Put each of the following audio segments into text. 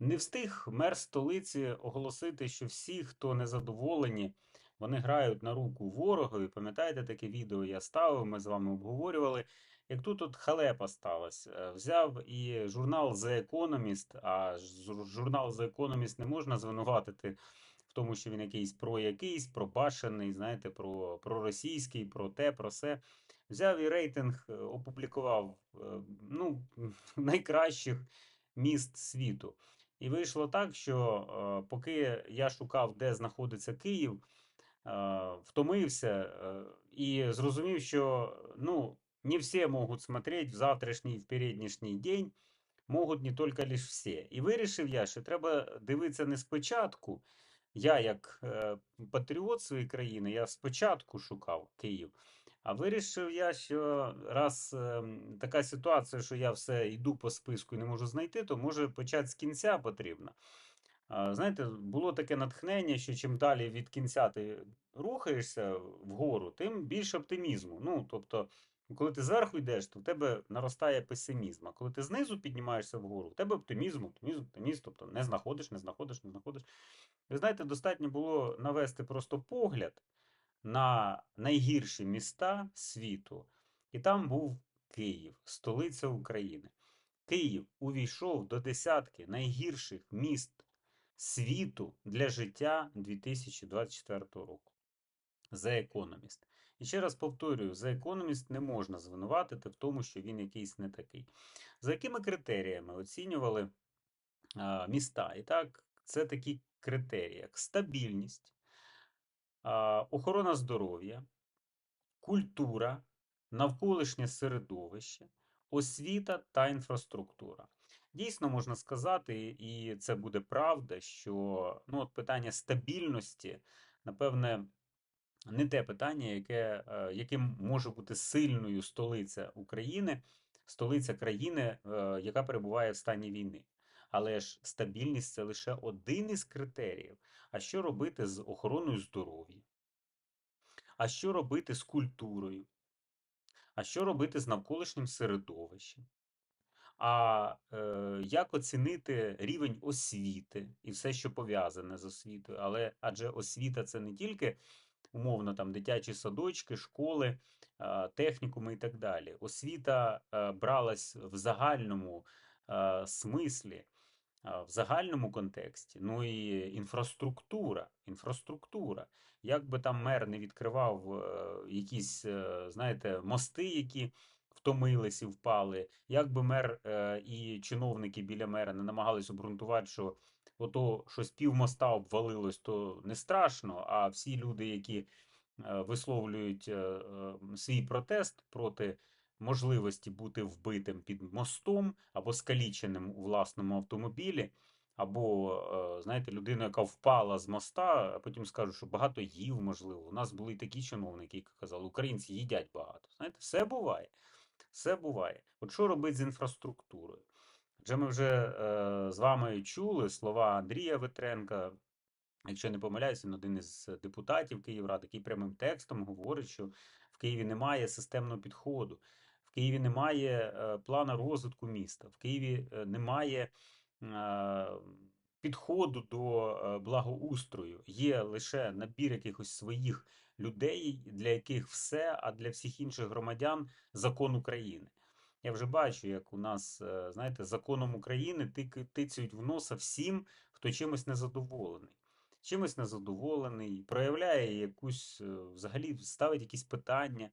Не встиг мер столиці оголосити, що всі, хто не задоволені, вони грають на руку ворогові. Пам'ятаєте, таке відео я ставив, ми з вами обговорювали. Як тут от халепа сталася. Е, Взяв і журнал The Economist, а журнал The Economist не можна звинуватити в тому, що він якийсь про якийсь, пробашений, знаєте, про, про російський, про те, про се. Взяв і рейтинг е, опублікував е, ну, найкращих міст світу. І вийшло так, що е, поки я шукав, де знаходиться Київ, е, втомився е, і зрозумів, що ну, не всі можуть смотреть в завтрашній, в переднішній день, можуть не тільки лише всі. І вирішив я, що треба дивитися не спочатку. Я, як патріот своєї країни, я спочатку шукав Київ. А вирішив я, що раз ем, така ситуація, що я все йду по списку і не можу знайти, то може почати з кінця потрібно. Знаєте, було таке натхнення, що чим далі від кінця ти рухаєшся вгору, тим більше оптимізму. Ну, тобто, коли ти зверху йдеш, то в тебе наростає песимізм. А коли ти знизу піднімаєшся вгору, в тебе оптимізм, оптимізм, оптимізм, тобто не знаходиш, не знаходиш, не знаходиш. Ви знаєте, достатньо було навести просто погляд на найгірші міста світу, і там був Київ, столиця України. Київ увійшов до десятки найгірших міст світу для життя 2024 року. The Economist. І ще раз повторюю, The Economist не можна звинуватити в тому, що він якийсь не такий. За якими критеріями оцінювали а, міста? І так, це такі критерії, як стабільність, охорона здоров'я, культура, навколишнє середовище, освіта та інфраструктура. Дійсно, можна сказати, і це буде правда, що ну, от питання стабільності, напевне, не те питання, яке, е, яким може бути сильною столиця України, столиця країни, е, яка перебуває в стані війни. Але ж стабільність це лише один із критеріїв. А що робити з охороною здоров'я? А що робити з культурою? А що робити з навколишнім середовищем? А е, як оцінити рівень освіти і все, що пов'язане з освітою? Але адже освіта це не тільки умовно там дитячі садочки, школи, е, технікуми і так далі. Освіта е, бралась в загальному е, смислі, в загальному контексті. Ну і інфраструктура. Інфраструктура. Як би там мер не відкривав е, якісь, е, знаєте, мости, які втомились і впали, як би мер е, і чиновники біля мера не намагались обґрунтувати, що ото щось пів моста обвалилось, то не страшно. А всі люди, які висловлюють свій протест проти можливості бути вбитим під мостом або скаліченим у власному автомобілі. Або, е, знаєте, людина, яка впала з моста, а потім скажуть, що багато їв, можливо. У нас були такі чиновники, які казали, українці їдять багато. Знаєте, все буває. Все буває. От що робити з інфраструктурою? Адже ми вже е, з вами чули слова Андрія Ветренка, якщо не помиляюся, він один із депутатів Київради, який прямим текстом говорить, що в Києві немає системного підходу, в Києві немає е, плану розвитку міста, в Києві е, немає е, підходу до благоустрою. Є лише набір якихось своїх людей, для яких все, а для всіх інших громадян закон України. Я вже бачу, як у нас, знаєте, законом України тицюють в носа всім, хто чимось незадоволений. Чимось незадоволений, проявляє якусь, взагалі ставить якісь питання,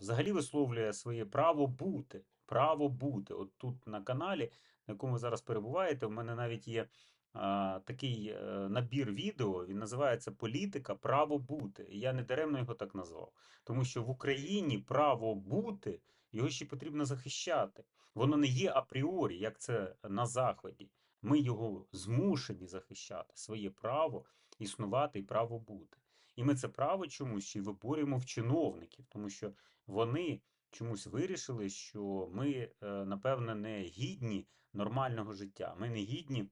взагалі висловлює своє право бути. Право бути. От тут на каналі, на якому ви зараз перебуваєте, в мене навіть є а, такий е, набір відео, він називається Політика право бути. І я не даремно його так назвав. Тому що в Україні право бути його ще потрібно захищати. Воно не є апріорі, як це на Заході. Ми його змушені захищати, своє право існувати і право бути. І ми це право чомусь ще й виборюємо в чиновників, тому що вони чомусь вирішили, що ми, е, напевне, не гідні нормального життя. Ми не гідні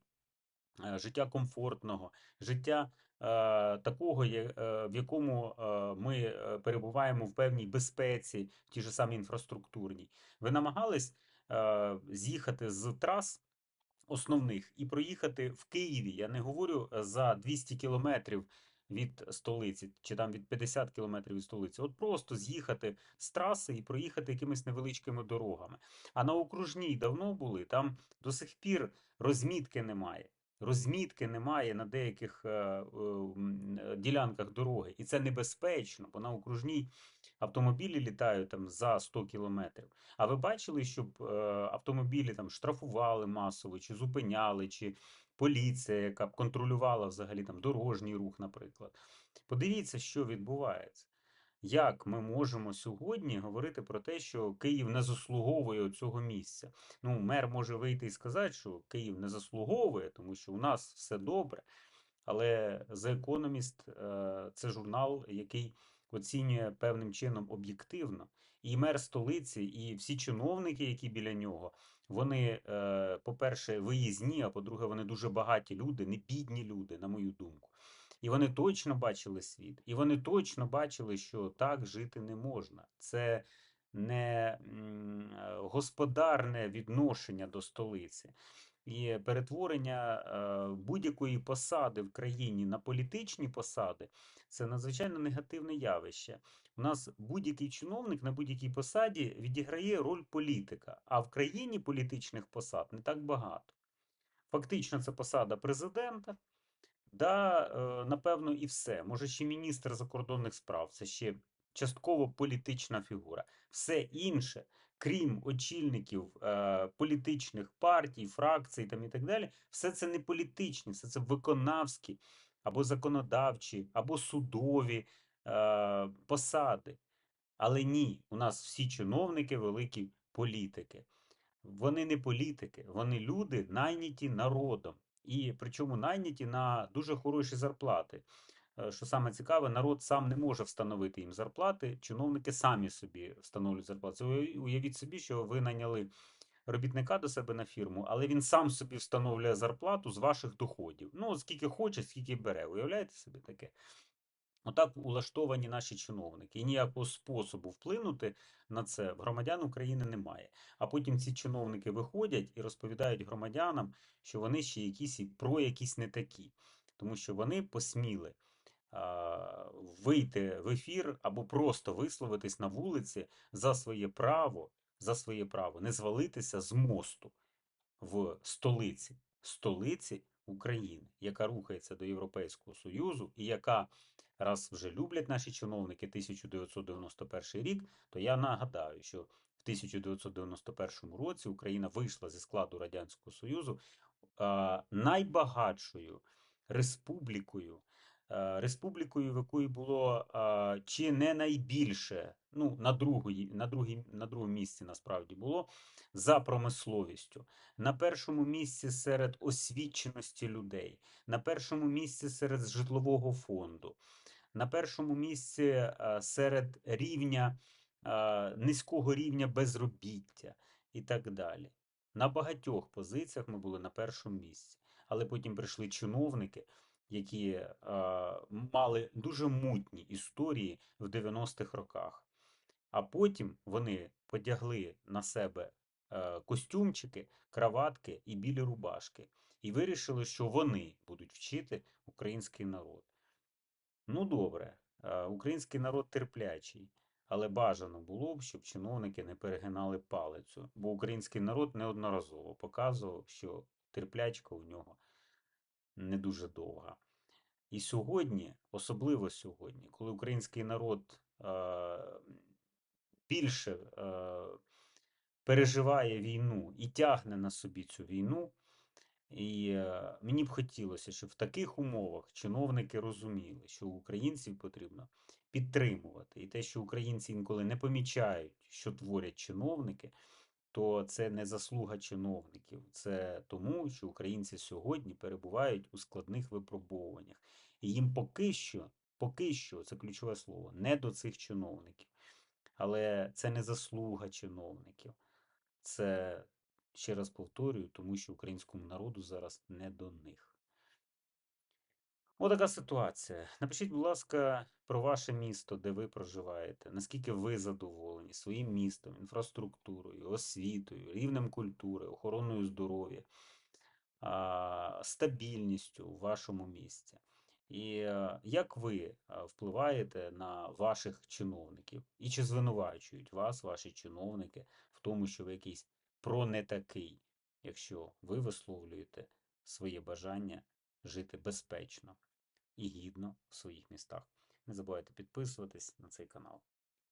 е, життя комфортного, життя е, такого, в якому ми перебуваємо в певній безпеці, в тій же самій інфраструктурній. Ви намагались з'їхати з трас основних і проїхати в Києві. Я не говорю за 200 кілометрів від столиці, чи там від 50 кілометрів від столиці. От просто з'їхати з траси і проїхати якимись невеличкими дорогами. А на окружній давно були, там до сих пір розмітки немає. Розмітки немає на деяких е, е, е, ділянках дороги, і це небезпечно, бо на окружній автомобілі літають там за 100 кілометрів. А ви бачили, щоб е, автомобілі там штрафували масово, чи зупиняли, чи поліція, яка б контролювала взагалі там дорожній рух, наприклад. Подивіться, що відбувається. Як ми можемо сьогодні говорити про те, що Київ не заслуговує цього місця? Ну, мер може вийти і сказати, що Київ не заслуговує, тому що у нас все добре. Але The Economist е, – це журнал, який оцінює певним чином об'єктивно. І мер столиці, і всі чиновники, які біля нього, вони, е, по-перше, виїзні, а по-друге, вони дуже багаті люди, не бідні люди, на мою думку. І вони точно бачили світ, і вони точно бачили, що так жити не можна. Це не е, господарне відношення до столиці. І перетворення е, будь-якої посади в країні на політичні посади це надзвичайно негативне явище. У нас будь-який чиновник на будь-якій посаді відіграє роль політика, а в країні політичних посад не так багато. Фактично, це посада президента. Да, е, напевно, і все. Може, ще міністр закордонних справ, це ще частково політична фігура. Все інше, крім очільників е, політичних партій, фракцій там і так далі, все це не політичні, все це виконавські або законодавчі, або судові е, посади. Але ні, у нас всі чиновники великі політики. Вони не політики, вони люди, найняті народом. І причому найняті на дуже хороші зарплати. Е, Що саме цікаве, народ сам не може встановити їм зарплати, чиновники самі собі встановлюють зарплати. Уявіть собі, що ви найняли робітника до себе на фірму, але він сам собі встановлює зарплату з ваших доходів. Ну, скільки хоче, скільки бере. Уявляєте собі таке? Отак улаштовані наші чиновники. І ніякого способу вплинути на це в громадян України немає. А потім ці чиновники виходять і розповідають громадянам, що вони ще якісь і про якісь не такі, тому що вони посміли вийти в ефір або просто висловитись на вулиці за своє право, за своє право не звалитися з мосту в столиці, столиці України, яка рухається до Європейського Союзу і яка, раз вже люблять наші чиновники 1991 рік, то я нагадаю, що в 1991 році Україна вийшла зі складу Радянського Союзу найбагатшою республікою. Е, Республікою, в якої було чи не найбільше, ну на другої, на другій, на другому місці насправді було за промисловістю. На першому місці серед освіченості людей, на першому місці серед житлового фонду, на першому місці е, серед рівня е, низького рівня безробіття і так далі. На багатьох позиціях ми були на першому місці, але потім прийшли чиновники, які е, мали дуже мутні історії в 90-х роках. А потім вони подягли на себе е, костюмчики, краватки і білі рубашки, і вирішили, що вони будуть вчити український народ. Ну, добре, е, український народ терплячий, але бажано було б, щоб чиновники не перегинали палицю, бо український народ неодноразово показував, що терплячка у нього не дуже довга. І сьогодні, особливо сьогодні, коли український народ е, більше е, переживає війну і тягне на собі цю війну. І е, мені б хотілося, щоб в таких умовах чиновники розуміли, що українців потрібно підтримувати. І те, що українці інколи не помічають, що творять чиновники, то це не заслуга чиновників. Це тому, що українці сьогодні перебувають у складних випробовуваннях. І їм поки що, поки що, це ключове слово, не до цих чиновників. Але це не заслуга чиновників. Це, ще раз повторюю, тому що українському народу зараз не до них. Отака ситуація. Напишіть, будь ласка, про ваше місто, де ви проживаєте. Наскільки ви задоволені своїм містом, інфраструктурою, освітою, рівнем культури, охороною здоров'я. стабільністю в вашому місті. І е, як ви е, впливаєте на ваших чиновників? І чи звинувачують вас, ваші чиновники, в тому, що ви якийсь пронетакий, якщо ви висловлюєте своє бажання жити безпечно і гідно в своїх містах? Не забувайте підписуватись на цей канал.